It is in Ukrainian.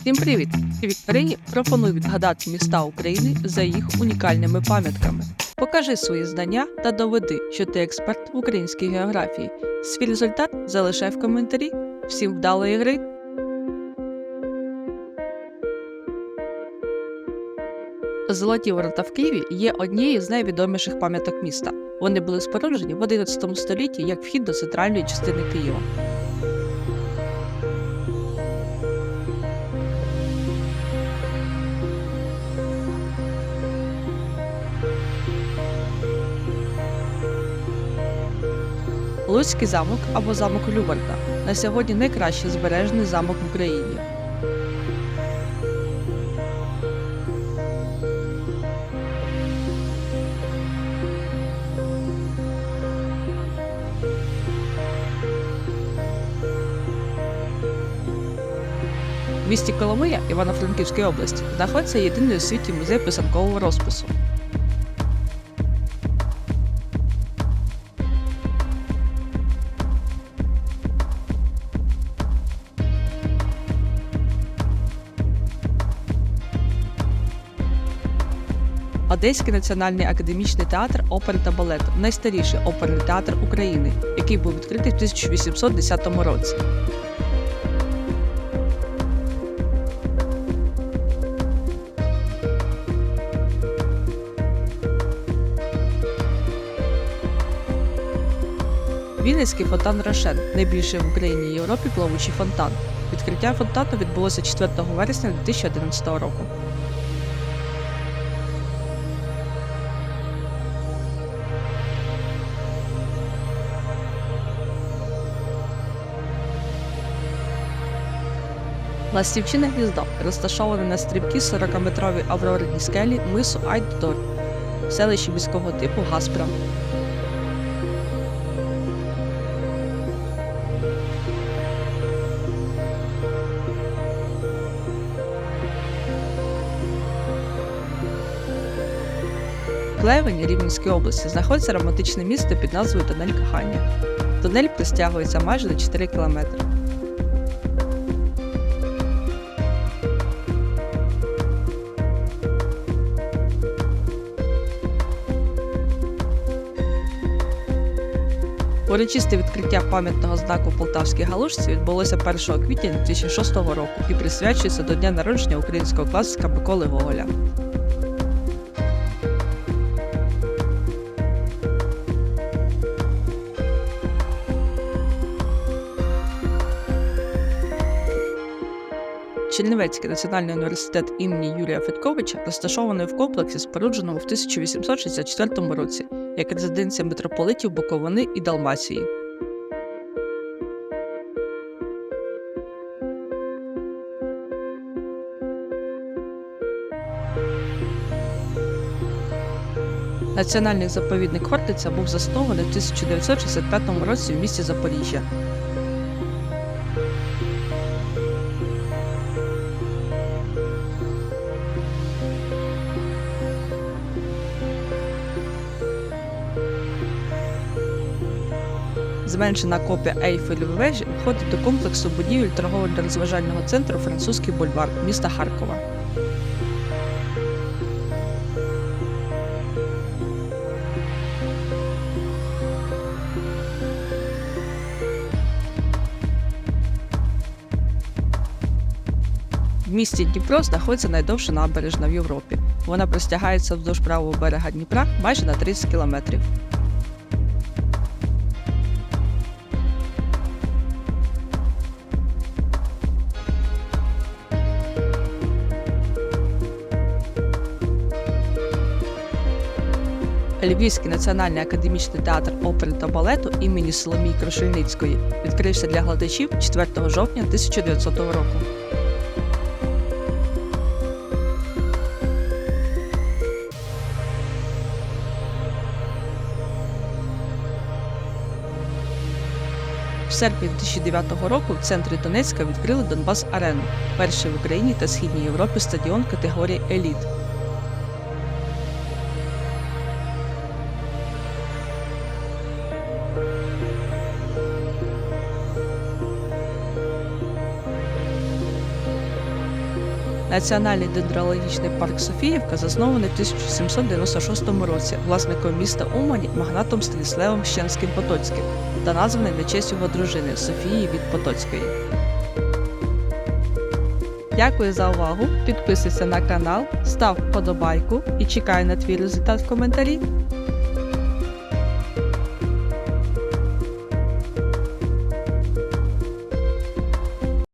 Всім привіт! Вікторині пропоную відгадати міста України за їх унікальними пам'ятками. Покажи свої знання та доведи, що ти експерт в українській географії. Свій результат залишай в коментарі. Всім вдалої гри! Золоті ворота в Києві є однією з найвідоміших пам'яток міста. Вони були споруджені в 11 столітті як вхід до центральної частини Києва. Луцький замок або замок Любарта на сьогодні найкращий збережений замок в Україні. В місті Коломия Івано-Франківської області знаходиться єдиний у світі музей писанкового розпису. Одеський національний академічний театр опери та балету найстаріший оперний театр України, який був відкритий в 1810 році. Вінницький фонтан Рошен найбільший в Україні і Європі плавучий фонтан. Відкриття фонтану відбулося 4 вересня 2011 року. Ластівчине гніздо розташоване на стрибкі 40-метровій аврорній скелі мису Айддор в селищі міського типу Гаспра. Клевені Рівненської області знаходиться романтичне місто під назвою Тунель Кохання. Тунель простягується майже на 4 кілометри. Урочисте відкриття пам'ятного знаку Полтавській галушці відбулося 1 квітня 2006 року і присвячується до дня народження українського класика Миколи Гоголя. Чернівецький національний університет імені Юрія Федьковича розташований в комплексі, спорудженому в 1864 році як резиденція митрополитів Буковини і Далмації. Національний заповідник Хортиця був заснований в 1965 році в місті Запоріжжя. Зменшена копія Ейфелевої вежі входить до комплексу будівель торговельно-розважального центру Французький бульвар міста Харкова. В місті Дніпро знаходиться найдовша набережна в Європі. Вона простягається вздовж правого берега Дніпра майже на 30 кілометрів. Львівський національний академічний театр опери та балету імені Соломії Крушельницької відкрився для глядачів 4 жовтня 1900 року. В серпні 2009 року в центрі Донецька відкрили Донбас Арену, перший в Україні та Східній Європі стадіон категорії Еліт. Національний дендрологічний парк Софіївка заснований в 1796 році власником міста Умані магнатом Станіславом Щенським Потоцьким та названий на честь його дружини Софії від Потоцької. Дякую за увагу. Підписуйся на канал, став вподобайку і чекай на твій результат в коментарі.